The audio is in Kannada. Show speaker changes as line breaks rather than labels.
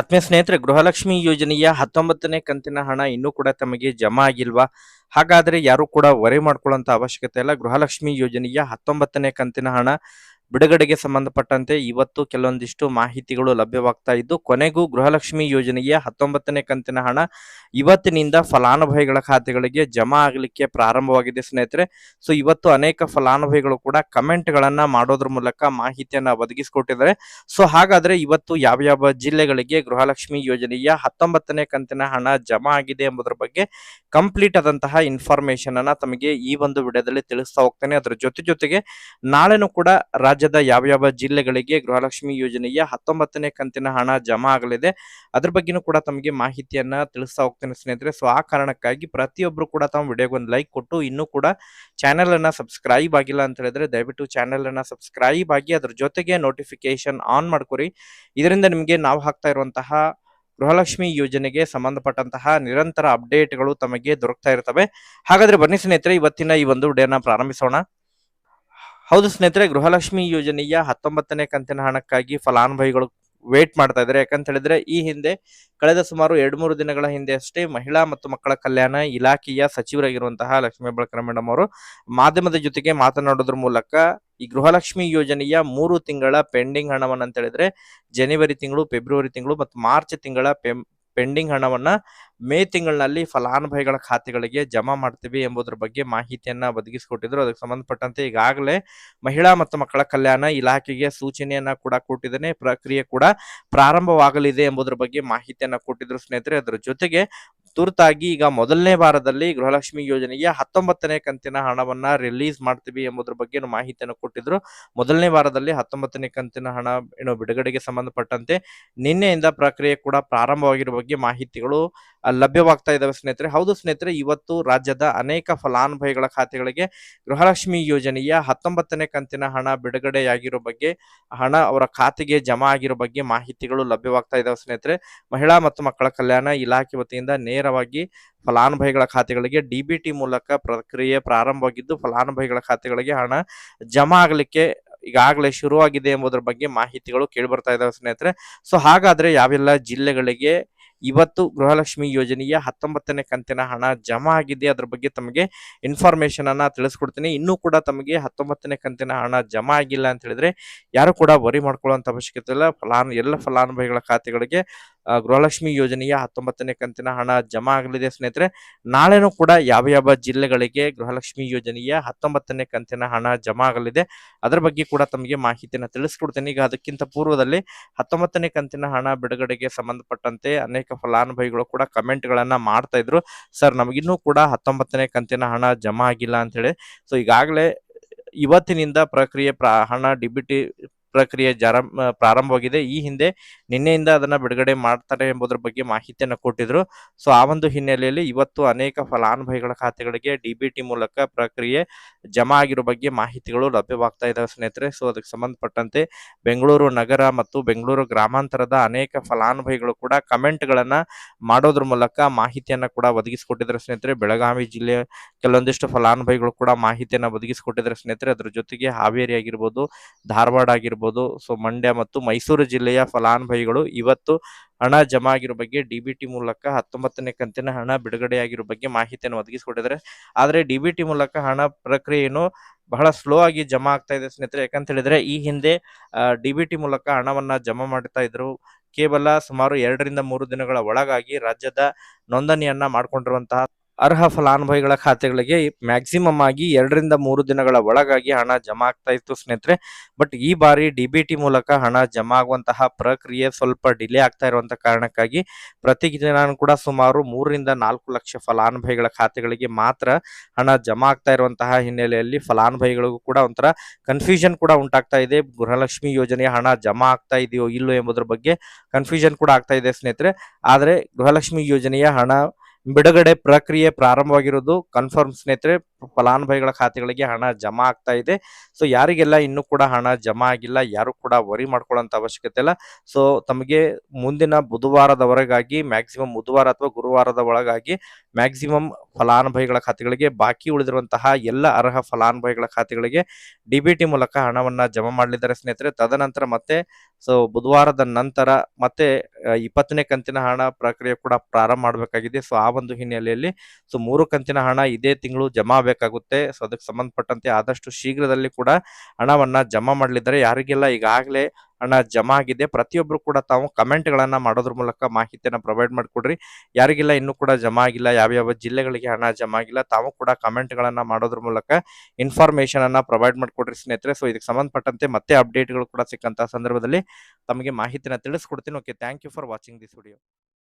ಆತ್ಮೀಯ ಸ್ನೇಹಿತರೆ, ಗೃಹಲಕ್ಷ್ಮಿ ಯೋಜನೆಯ ಹತ್ತೊಂಬತ್ತನೇ ಕಂತಿನ ಹಣ ಇನ್ನೂ ಕೂಡ ತಮಗೆ ಜಮಾ ಆಗಿಲ್ವಾ? ಹಾಗಾದ್ರೆ ಯಾರು ಕೂಡ ವರೆ ಮಾಡ್ಕೊಳ್ಳುವಂತ ಅವಶ್ಯಕತೆ ಇಲ್ಲ. ಗೃಹಲಕ್ಷ್ಮಿ ಯೋಜನೆಯ ಹತ್ತೊಂಬತ್ತನೇ ಕಂತಿನ ಹಣ ಬಿಡುಗಡೆಗೆ ಸಂಬಂಧಪಟ್ಟಂತೆ ಇವತ್ತು ಕೆಲವೊಂದಿಷ್ಟು ಮಾಹಿತಿಗಳು ಲಭ್ಯವಾಗ್ತಾ ಇದ್ದು, ಕೊನೆಗೂ ಗೃಹಲಕ್ಷ್ಮಿ ಯೋಜನೆಯ ಹತ್ತೊಂಬತ್ತನೇ ಕಂತಿನ ಹಣ ಇವತ್ತಿನಿಂದ ಫಲಾನುಭವಿಗಳ ಖಾತೆಗಳಿಗೆ ಜಮಾ ಆಗಲಿಕ್ಕೆ ಪ್ರಾರಂಭವಾಗಿದೆ ಸ್ನೇಹಿತರೆ. ಸೊ, ಇವತ್ತು ಅನೇಕ ಫಲಾನುಭವಿಗಳು ಕೂಡ ಕಮೆಂಟ್ ಗಳನ್ನ ಮಾಡೋದ್ರ ಮೂಲಕ ಮಾಹಿತಿಯನ್ನ ಒದಗಿಸಿಕೊಟ್ಟಿದ್ದಾರೆ. ಸೊ, ಹಾಗಾದ್ರೆ ಇವತ್ತು ಯಾವ ಯಾವ ಜಿಲ್ಲೆಗಳಿಗೆ ಗೃಹಲಕ್ಷ್ಮಿ ಯೋಜನೆಯ ಹತ್ತೊಂಬತ್ತನೇ ಕಂತಿನ ಹಣ ಜಮಾ ಆಗಿದೆ ಎಂಬುದರ ಬಗ್ಗೆ ಕಂಪ್ಲೀಟ್ ಆದಂತಹ ಇನ್ಫಾರ್ಮೇಶನ್ ಅನ್ನ ತಮಗೆ ಈ ಒಂದು ವಿಡಿಯೋದಲ್ಲಿ ತಿಳಿಸ್ತಾ ಹೋಗ್ತೇನೆ. ಅದರ ಜೊತೆ ಜೊತೆಗೆ ನಾಳೆನೂ ಕೂಡ ರಾಜ್ಯದ ಯಾವ ಯಾವ ಜಿಲ್ಲೆಗಳಿಗೆ ಗೃಹಲಕ್ಷ್ಮಿ ಯೋಜನೆಯ ಹತ್ತೊಂಬತ್ತನೇ ಕಂತಿನ ಹಣ ಜಮಾ ಆಗಲಿದೆ, ಅದ್ರ ಬಗ್ಗೆನೂ ಕೂಡ ತಮಗೆ ಮಾಹಿತಿಯನ್ನ ತಿಳಿಸ್ತಾ ಹೋಗ್ತೇನೆ ಸ್ನೇಹಿತರೆ. ಸೊ ಆ ಕಾರಣಕ್ಕಾಗಿ ಪ್ರತಿಯೊಬ್ರು ಕೂಡ ತಮ್ಮ ವಿಡಿಯೋಗೆ ಒಂದು ಲೈಕ್ ಕೊಟ್ಟು, ಇನ್ನೂ ಕೂಡ ಚಾನೆಲ್ ಅನ್ನ ಸಬ್ಸ್ಕ್ರೈಬ್ ಆಗಿಲ್ಲ ಅಂತ ಹೇಳಿದ್ರೆ ದಯವಿಟ್ಟು ಚಾನೆಲ್ ಅನ್ನ ಸಬ್ಸ್ಕ್ರೈಬ್ ಆಗಿ ಅದ್ರ ಜೊತೆಗೆ ನೋಟಿಫಿಕೇಶನ್ ಆನ್ ಮಾಡ್ಕೊರಿ. ಇದರಿಂದ ನಿಮಗೆ ನಾವು ಹಾಕ್ತಾ ಇರುವಂತಹ ಗೃಹಲಕ್ಷ್ಮಿ ಯೋಜನೆಗೆ ಸಂಬಂಧಪಟ್ಟಂತಹ ನಿರಂತರ ಅಪ್ಡೇಟ್ಗಳು ತಮಗೆ ದೊರಕ್ತಾ ಇರ್ತವೆ. ಹಾಗಾದ್ರೆ ಬನ್ನಿ ಸ್ನೇಹಿತರೆ, ಇವತ್ತಿನ ಈ ಒಂದು ವಿಡಿಯೋನ ಪ್ರಾರಂಭಿಸೋಣ. ಹೌದು ಸ್ನೇಹಿತರೆ, ಗೃಹಲಕ್ಷ್ಮಿ ಯೋಜನೆಯ ಹತ್ತೊಂಬತ್ತನೇ ಕಂತಿನ ಹಣಕ್ಕಾಗಿ ಫಲಾನುಭವಿಗಳು ವೇಟ್ ಮಾಡ್ತಾ ಇದ್ದಾರೆ. ಯಾಕಂತ ಹೇಳಿದ್ರೆ, ಈ ಹಿಂದೆ ಕಳೆದ ಸುಮಾರು ಎರಡು ಮೂರು ದಿನಗಳ ಹಿಂದೆ ಅಷ್ಟೇ ಮಹಿಳಾ ಮತ್ತು ಮಕ್ಕಳ ಕಲ್ಯಾಣ ಇಲಾಖೆಯ ಸಚಿವರಾಗಿರುವಂತಹ ಲಕ್ಷ್ಮೀ ಬಳಕರ ಮೇಡಮ್ ಅವರು ಮಾಧ್ಯಮದ ಜೊತೆಗೆ ಮಾತನಾಡೋದ್ರ ಮೂಲಕ ಈ ಗೃಹಲಕ್ಷ್ಮಿ ಯೋಜನೆಯ ಮೂರು ತಿಂಗಳ ಪೆಂಡಿಂಗ್ ಹಣವನ್ನು ಅಂತ ಹೇಳಿದ್ರೆ, ಜನವರಿ ತಿಂಗಳು, ಫೆಬ್ರವರಿ ತಿಂಗಳು ಮತ್ತು ಮಾರ್ಚ್ ತಿಂಗಳ ಪೆಂಡಿಂಗ್ ಹಣವನ್ನ ಮೇ ತಿಂಗಳಿನಲ್ಲಿ ಫಲಾನುಭವಿಗಳ ಖಾತೆಗಳಿಗೆ ಜಮಾ ಮಾಡ್ತೀವಿ ಎಂಬುದರ ಬಗ್ಗೆ ಮಾಹಿತಿಯನ್ನ ಒದಗಿಸಿಕೊಟ್ಟಿದ್ರು. ಅದಕ್ಕೆ ಸಂಬಂಧಪಟ್ಟಂತೆ ಈಗಾಗಲೇ ಮಹಿಳಾ ಮತ್ತು ಮಕ್ಕಳ ಕಲ್ಯಾಣ ಇಲಾಖೆಗೆ ಸೂಚನೆಯನ್ನ ಕೂಡ ಕೊಟ್ಟಿದ್ದೇನೆ. ಪ್ರಕ್ರಿಯೆ ಕೂಡ ಪ್ರಾರಂಭವಾಗಲಿದೆ ಎಂಬುದರ ಬಗ್ಗೆ ಮಾಹಿತಿಯನ್ನ ಕೊಟ್ಟಿದ್ರು ಸ್ನೇಹಿತರೆ. ಅದರ ಜೊತೆಗೆ ತುರ್ತಾಗಿ ಈಗ ಮೊದಲನೇ ವಾರದಲ್ಲಿ ಗೃಹಲಕ್ಷ್ಮಿ ಯೋಜನೆಯ ಹತ್ತೊಂಬತ್ತನೇ ಕಂತಿನ ಹಣವನ್ನ ರಿಲೀಸ್ ಮಾಡ್ತೀವಿ ಎಂಬುದರ ಬಗ್ಗೆ ಮಾಹಿತಿಯನ್ನು ಕೊಟ್ಟಿದ್ರು. ಮೊದಲನೇ ವಾರದಲ್ಲಿ ಹತ್ತೊಂಬತ್ತನೇ ಕಂತಿನ ಹಣ ಏನು ಬಿಡುಗಡೆಗೆ ಸಂಬಂಧಪಟ್ಟಂತೆ ನಿನ್ನೆಯಿಂದ ಪ್ರಕ್ರಿಯೆ ಕೂಡ ಪ್ರಾರಂಭವಾಗಿರುವ ಬಗ್ಗೆ ಮಾಹಿತಿಗಳು ಲಭ್ಯವಾಗ್ತಾ ಇದ್ದಾವೆ ಸ್ನೇಹಿತರೆ. ಹೌದು ಸ್ನೇಹಿತರೆ, ಇವತ್ತು ರಾಜ್ಯದ ಅನೇಕ ಫಲಾನುಭವಿಗಳ ಖಾತೆಗಳಿಗೆ ಗೃಹಲಕ್ಷ್ಮಿ ಯೋಜನೆಯ ಹತ್ತೊಂಬತ್ತನೇ ಕಂತಿನ ಹಣ ಬಿಡುಗಡೆಯಾಗಿರೋ ಬಗ್ಗೆ, ಹಣ ಅವರ ಖಾತೆಗೆ ಜಮಾ ಆಗಿರೋ ಬಗ್ಗೆ ಮಾಹಿತಿಗಳು ಲಭ್ಯವಾಗ್ತಾ ಇದ್ದಾವೆ ಸ್ನೇಹಿತರೆ. ಮಹಿಳಾ ಮತ್ತು ಮಕ್ಕಳ ಕಲ್ಯಾಣ ಇಲಾಖೆ ವತಿಯಿಂದ ನೇರವಾಗಿ ಫಲಾನುಭವಿಗಳ ಖಾತೆಗಳಿಗೆ ಡಿಬಿಟಿ ಮೂಲಕ ಪ್ರಕ್ರಿಯೆ ಪ್ರಾರಂಭವಾಗಿದ್ದು, ಫಲಾನುಭವಿಗಳ ಖಾತೆಗಳಿಗೆ ಹಣ ಜಮಾ ಆಗಲಿಕ್ಕೆ ಈಗಾಗಲೇ ಶುರುವಾಗಿದೆ ಎಂಬುದರ ಬಗ್ಗೆ ಮಾಹಿತಿಗಳು ಕೇಳಿಬರ್ತಾ ಇದ್ದಾವೆ ಸ್ನೇಹಿತರೆ. ಸೊ, ಹಾಗಾದ್ರೆ ಯಾವೆಲ್ಲ ಜಿಲ್ಲೆಗಳಿಗೆ ಇವತ್ತು ಗೃಹಲಕ್ಷ್ಮಿ ಯೋಜನೆಯ ಹತ್ತೊಂಬತ್ತನೇ ಕಂತಿನ ಹಣ ಜಮಾ ಆಗಿದೆ ಅದ್ರ ಬಗ್ಗೆ ತಮಗೆ ಇನ್ಫಾರ್ಮೇಶನ್ ಅನ್ನ ತಿಳಿಸ್ಕೊಡ್ತೀನಿ. ಇನ್ನೂ ಕೂಡ ತಮಗೆ ಹತ್ತೊಂಬತ್ತನೇ ಕಂತಿನ ಹಣ ಜಮಾ ಆಗಿಲ್ಲ ಅಂತ ಹೇಳಿದ್ರೆ ಯಾರು ಕೂಡ ವರಿ ಮಾಡ್ಕೊಳ್ಳುವಂತ ಅವಶ್ಯಕತೆ ಇಲ್ಲ. ಫಲಾನು, ಎಲ್ಲ ಫಲಾನುಭವಿಗಳ ಖಾತೆಗಳಿಗೆ ಗೃಹಲಕ್ಷ್ಮಿ ಯೋಜನೆಯ ಹತ್ತೊಂಬತ್ತನೇ ಕಂತಿನ ಹಣ ಜಮಾ ಆಗಲಿದೆ. ಸ್ನೇಹಿತರೆ, ನಾಳೆನೂ ಕೂಡ ಯಾವ ಯಾವ ಜಿಲ್ಲೆಗಳಿಗೆ ಗೃಹಲಕ್ಷ್ಮಿ ಯೋಜನೆಯ ಹತ್ತೊಂಬತ್ತನೇ ಕಂತಿನ ಹಣ ಜಮಾ ಆಗಲಿದೆ, ಅದರ ಬಗ್ಗೆ ಕೂಡ ತಮಗೆ ಮಾಹಿತಿಯನ್ನು ತಿಳಿಸ್ಕೊಡ್ತೇನೆ. ಈಗ ಅದಕ್ಕಿಂತ ಪೂರ್ವದಲ್ಲಿ ಹತ್ತೊಂಬತ್ತನೇ ಕಂತಿನ ಹಣ ಬಿಡುಗಡೆಗೆ ಸಂಬಂಧಪಟ್ಟಂತೆ ಅನೇಕ ಫಲಾನುಭವಿಗಳು ಕೂಡ ಕಮೆಂಟ್ಗಳನ್ನು ಮಾಡ್ತಾ ಇದ್ರು. ಸರ್, ನಮಗಿನ್ನೂ ಕೂಡ ಹತ್ತೊಂಬತ್ತನೇ ಕಂತಿನ ಹಣ ಜಮಾ ಆಗಿಲ್ಲ ಅಂತ ಹೇಳಿ ಸೊ, ಈಗಾಗಲೇ ಇವತ್ತಿನಿಂದ ಪ್ರಕ್ರಿಯೆ ಪ್ರಾ, ಹಣ ಡಿಬಿಟಿ ಪ್ರಕ್ರಿಯೆ ಜಾರ ಪ್ರಾರಂಭವಾಗಿದೆ. ಈ ಹಿಂದೆ ನಿನ್ನೆಯಿಂದ ಅದನ್ನ ಬಿಡುಗಡೆ ಮಾಡ್ತಾರೆ ಎಂಬುದರ ಬಗ್ಗೆ ಮಾಹಿತಿಯನ್ನು ಕೊಟ್ಟಿದ್ರು. ಸೊ, ಆ ಒಂದು ಹಿನ್ನೆಲೆಯಲ್ಲಿ ಇವತ್ತು ಅನೇಕ ಫಲಾನುಭವಿಗಳ ಖಾತೆಗಳಿಗೆ ಡಿಬಿಟಿ ಮೂಲಕ ಪ್ರಕ್ರಿಯೆ ಜಮಾ ಆಗಿರೋ ಬಗ್ಗೆ ಮಾಹಿತಿಗಳು ಲಭ್ಯವಾಗ್ತಾ ಇದ್ದಾವೆ ಸ್ನೇಹಿತರೆ. ಸೊ, ಅದಕ್ಕೆ ಸಂಬಂಧಪಟ್ಟಂತೆ ಬೆಂಗಳೂರು ನಗರ ಮತ್ತು ಬೆಂಗಳೂರು ಗ್ರಾಮಾಂತರದ ಅನೇಕ ಫಲಾನುಭವಿಗಳು ಕೂಡ ಕಮೆಂಟ್ ಗಳನ್ನ ಮಾಡೋದ್ರ ಮೂಲಕ ಮಾಹಿತಿಯನ್ನ ಕೂಡ ಒದಗಿಸಿಕೊಟ್ಟಿದ್ದಾರೆ ಸ್ನೇಹಿತರೆ. ಬೆಳಗಾವಿ ಜಿಲ್ಲೆಯ ಕೆಲವೊಂದಿಷ್ಟು ಫಲಾನುಭವಿಗಳು ಕೂಡ ಮಾಹಿತಿಯನ್ನ ಒದಗಿಸಿಕೊಟ್ಟಿದ್ದಾರೆ ಸ್ನೇಹಿತರೆ. ಅದ್ರ ಜೊತೆಗೆ ಹಾವೇರಿ ಆಗಿರ್ಬೋದು, ಧಾರವಾಡ ಆಗಿರ್ಬೋದು ಸೊ ಮಂಡ್ಯ ಮತ್ತು ಮೈಸೂರು ಜಿಲ್ಲೆಯ ಫಲಾನುಭವಿಗಳು ಇವತ್ತು ಹಣ ಜಮಾ ಆಗಿರೋ ಬಗ್ಗೆ ಡಿಬಿಟಿ ಮೂಲಕ ಹತ್ತೊಂಬತ್ತನೇ ಕಂತಿನ ಹಣ ಬಿಡುಗಡೆಯಾಗಿರೋ ಬಗ್ಗೆ ಮಾಹಿತಿಯನ್ನು ಒದಗಿಸಿಕೊಟ್ಟಿದ್ದಾರೆ. ಆದರೆ ಡಿಬಿಟಿ ಮೂಲಕ ಹಣ ಪ್ರಕ್ರಿಯೆಯನ್ನು ಬಹಳ ಸ್ಲೋ ಆಗಿ ಜಮಾ ಆಗ್ತಾ ಇದೆ ಸ್ನೇಹಿತರೆ. ಯಾಕಂತ ಹೇಳಿದ್ರೆ ಈ ಹಿಂದೆ ಡಿಬಿಟಿ ಮೂಲಕ ಹಣವನ್ನ ಜಮಾ ಮಾಡ್ತಾ ಇದ್ರು. ಕೇವಲ ಸುಮಾರು ಎರಡರಿಂದ ಮೂರು ದಿನಗಳ ಒಳಗಾಗಿ ರಾಜ್ಯದ ನೋಂದಣಿಯನ್ನ ಮಾಡ್ಕೊಂಡಿರುವಂತಹ ಅರ್ಹ ಫಲಾನುಭವಿಗಳ ಖಾತೆಗಳಿಗೆ ಮ್ಯಾಕ್ಸಿಮಮ್ ಆಗಿ ಎರಡರಿಂದ ಮೂರು ದಿನಗಳ ಒಳಗಾಗಿ ಹಣ ಜಮಾ ಆಗ್ತಾ ಇತ್ತು ಸ್ನೇಹಿತರೆ. ಬಟ್ ಈ ಬಾರಿ ಡಿಬಿಟಿ ಮೂಲಕ ಹಣ ಜಮಾ ಆಗುವಂತಹ ಪ್ರಕ್ರಿಯೆ ಸ್ವಲ್ಪ ಡಿಲೇ ಆಗ್ತಾ ಇರುವಂತಹ ಕಾರಣಕ್ಕಾಗಿ ಪ್ರತಿ ದಿನ ಕೂಡ ಸುಮಾರು ಮೂರರಿಂದ ನಾಲ್ಕು ಲಕ್ಷ ಫಲಾನುಭವಿಗಳ ಖಾತೆಗಳಿಗೆ ಮಾತ್ರ ಹಣ ಜಮಾ ಆಗ್ತಾ ಇರುವಂತಹ ಹಿನ್ನೆಲೆಯಲ್ಲಿ ಫಲಾನುಭವಿಗಳಿಗೂ ಕೂಡ ಒಂಥರ ಕನ್ಫ್ಯೂಷನ್ ಕೂಡ ಉಂಟಾಗ್ತಾ ಇದೆ. ಗೃಹಲಕ್ಷ್ಮಿ ಯೋಜನೆಯ ಹಣ ಜಮಾ ಆಗ್ತಾ ಇದೆಯೋ ಇಲ್ಲೋ ಎಂಬುದರ ಬಗ್ಗೆ ಕನ್ಫ್ಯೂಷನ್ ಕೂಡ ಆಗ್ತಾ ಇದೆ ಸ್ನೇಹಿತರೆ. ಆದರೆ ಗೃಹಲಕ್ಷ್ಮಿ ಯೋಜನೆಯ ಹಣ ಬಿಡುಗಡೆ ಪ್ರಕ್ರಿಯೆ ಪ್ರಾರಂಭವಾಗಿರೋದು ಕನ್ಫರ್ಮ್ ಸ್ನೇಹಿತರೆ, ಫಲಾನುಭವಿಗಳ ಖಾತೆಗಳಿಗೆ ಹಣ ಜಮಾ ಆಗ್ತಾ ಇದೆ. ಸೊ ಯಾರಿಗೆಲ್ಲ ಇನ್ನೂ ಕೂಡ ಹಣ ಜಮಾ ಆಗಿಲ್ಲ, ಯಾರು ಕೂಡ ವರಿ ಮಾಡ್ಕೊಳ್ಳೋಂಥ ಅವಶ್ಯಕತೆ ಇಲ್ಲ. ಸೊ ತಮಗೆ ಮುಂದಿನ ಬುಧವಾರದವರೆಗಾಗಿ ಮ್ಯಾಕ್ಸಿಮಮ್ ಬುಧವಾರ ಅಥವಾ ಗುರುವಾರದ ಒಳಗಾಗಿ ಮ್ಯಾಕ್ಸಿಮಮ್ ಫಲಾನುಭವಿಗಳ ಖಾತೆಗಳಿಗೆ, ಬಾಕಿ ಉಳಿದಿರುವಂತಹ ಎಲ್ಲ ಅರ್ಹ ಫಲಾನುಭವಿಗಳ ಖಾತೆಗಳಿಗೆ ಡಿಬಿಟಿ ಮೂಲಕ ಹಣವನ್ನು ಜಮಾ ಮಾಡಲಿದ್ದಾರೆ ಸ್ನೇಹಿತರೆ. ತದನಂತರ ಮತ್ತೆ ಸೊ ಬುಧವಾರದ ನಂತರ ಮತ್ತೆ ಇಪ್ಪತ್ತನೇ ಕಂತಿನ ಹಣ ಪ್ರಕ್ರಿಯೆ ಕೂಡ ಪ್ರಾರಂಭ ಮಾಡಬೇಕಾಗಿದೆ. ಸೊ ಆ ಒಂದು ಹಿನ್ನೆಲೆಯಲ್ಲಿ ಸೊ ಮೂರು ಕಂತಿನ ಹಣ ಇದೇ ತಿಂಗಳು ಜಮಾ ಆಗಬೇಕಾಗುತ್ತೆ ಸೊ ಅದಕ್ಕೆ ಸಂಬಂಧಪಟ್ಟಂತೆ ಆದಷ್ಟು ಶೀಘ್ರದಲ್ಲಿ ಕೂಡ ಹಣವನ್ನ ಜಮಾ ಮಾಡಲಿದ್ದಾರೆ. ಯಾರಿಗೆಲ್ಲ ಈಗಾಗಲೇ ಹಣ ಜಮಾ ಆಗಿದೆ ಪ್ರತಿಯೊಬ್ಬರು ಕೂಡ ತಾವು ಕಮೆಂಟ್ಗಳನ್ನು ಮಾಡೋದ್ರ ಮೂಲಕ ಮಾಹಿತಿಯನ್ನು ಪ್ರೊವೈಡ್ ಮಾಡಿಕೊಡ್ರಿ. ಯಾರಿಗಿಲ್ಲ ಇನ್ನೂ ಕೂಡ ಜಮಾ ಆಗಿಲ್ಲ ಯಾವ್ಯಾವ ಜಿಲ್ಲೆಗಳಿಗೆ ಹಣ ಜಮಾ ಆಗಿಲ್ಲ ತಾವು ಕೂಡ ಕಮೆಂಟ್ಗಳನ್ನು ಮಾಡೋದ್ರ ಮೂಲಕ ಇನ್ಫಾರ್ಮೇಷನನ್ನು ಪ್ರೊವೈಡ್ ಮಾಡಿಕೊಡ್ರಿ ಸ್ನೇಹಿತರೆ. ಸೊ ಇದಕ್ಕೆ ಸಂಬಂಧಪಟ್ಟಂತೆ ಮತ್ತೆ ಅಪ್ಡೇಟ್ಗಳು ಕೂಡ ಸಿಕ್ಕಂತ ಸಂದರ್ಭದಲ್ಲಿ ತಮಗೆ ಮಾಹಿತಿನ ತಿಳಿಸ್ಕೊಡ್ತೀನಿ. Okay thank you for watching this video